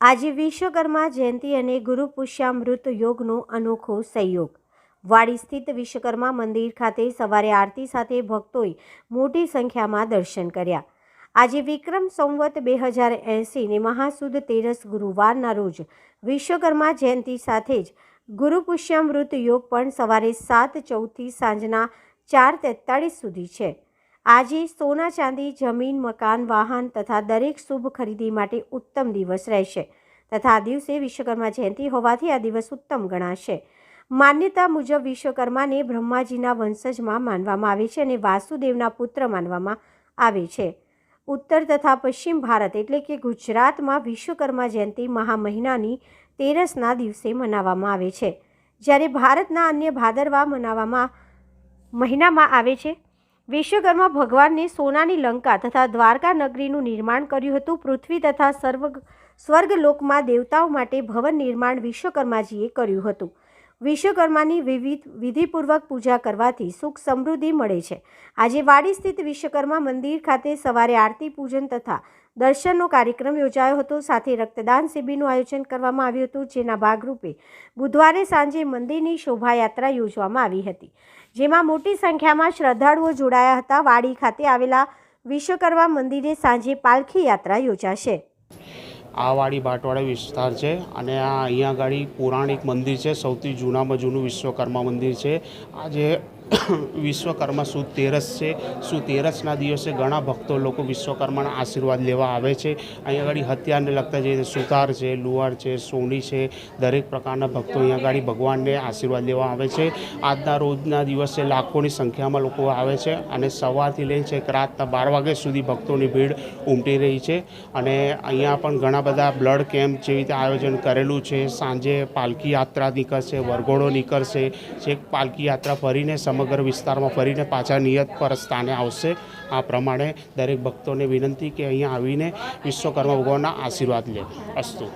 આજે વિશ્વકર્મા જયંતિ અને ગુરુ પુષ્યામૃત યોગનો અનોખો સંયોગ. વાડી સ્થિત વિશ્વકર્મા મંદિર ખાતે સવારે આરતી સાથે ભક્તોએ મોટી સંખ્યામાં દર્શન કર્યા. આજે વિક્રમ સંવત બે હજાર એંસીને મહાસુદ તેરસ ગુરુવારના રોજ વિશ્વકર્મા જયંતિ સાથે જ ગુરુ પુષ્યામૃત યોગ પણ સવારે સાત ચૌદથી સાંજના ચાર તેતાળીસ સુધી છે. આજે સોના ચાંદી, જમીન, મકાન, વાહન તથા દરેક શુભ ખરીદી માટે ઉત્તમ દિવસ રહેશે. તથા આ દિવસે વિશ્વકર્મા જયંતિ હોવાથી આ દિવસ ઉત્તમ ગણાશે. માન્યતા મુજબ વિશ્વકર્માને બ્રહ્માજીના વંશજમાં માનવામાં આવે છે અને વાસુદેવના પુત્ર માનવામાં આવે છે. ઉત્તર તથા પશ્ચિમ ભારત એટલે કે ગુજરાતમાં વિશ્વકર્મા જયંતિ મહા મહિનાની તેરસના દિવસે મનાવવામાં આવે છે. જ્યારે ભારતના અન્ય ભાદરવા મનાવવામાં મહિનામાં આવે છે વિશ્વકર્મા ભગવાનને સોનાની લંકા તથા દ્વારકા નગરીનું નિર્માણ કર્યું હતું. પૃથ્વી તથા સર્વ સ્વર્ગલોકમાં દેવતાઓ માટે ભવન નિર્માણ વિશ્વકર્માજીએ કર્યું હતું. વિશ્વકર્માની વિવિધ વિધિપૂર્વક પૂજા કરવાથી સુખ સમૃદ્ધિ મળે છે. આજે વાડી સ્થિત વિશ્વકર્મા મંદિર ખાતે સવારે આરતી પૂજન તથા દર્શનનો કાર્યક્રમ યોજાયો હતો. સાથે રક્તદાન શિબિરનું આયોજન કરવામાં આવ્યું હતું, જેના ભાગરૂપે બુધવારે સાંજે મંદિરની શોભાયાત્રા યોજવામાં આવી હતી. જેમાં મોટી સંખ્યામાં શ્રદ્ધાળુઓ જોડાયા હતા. વાડી ખાતે આવેલા વિશ્વકર્મા મંદિરે સાંજે પાલખી યાત્રા યોજાશે. આ વાડી ભાટવાડા વિસ્તાર છે અને આ અહીંયા આગળ પૌરાણિક મંદિર છે. સૌથી જૂનામાં જૂનું વિશ્વકર્મા મંદિર છે. આજે વિશ્વકર્મા સુદ તેરસ છે? સુદ તેરસના દિવસે ઘણા ભક્તો લોકો વિશ્વકર્માના આશીર્વાદ લેવા આવે છે. અહીંયા આગળ હથિયારને લગતા જે સુતાર છે, લુહાર છે, સોની છે, દરેક પ્રકારના ભક્તો અહીંયા આગળ ભગવાનને આશીર્વાદ લેવા આવે છે. આજના રોજના દિવસે લાખોની સંખ્યામાં લોકો આવે છે અને સવારથી લઈને છેક રાતના બાર વાગ્યા સુધી ભક્તોની ભીડ ઉમટી રહી છે. અને અહીંયા પણ ઘણા બધા બ્લડ કેમ્પ જેવી રીતે આયોજન કરેલું છે. સાંજે પાલખી યાત્રા નીકળશે, વરઘોડો નીકળશે. છેક પાલખી યાત્રા ફરીને સમગ્ર વિસ્તારમાં ફરીને પાછા નિયત પર સ્થાને આવશે. આ પ્રમાણે દરેક ભક્તોને વિનંતી કે અહીંયા આવીને વિશ્વકર્મા ભગવાનના આશીર્વાદ લે. અસ્તુ.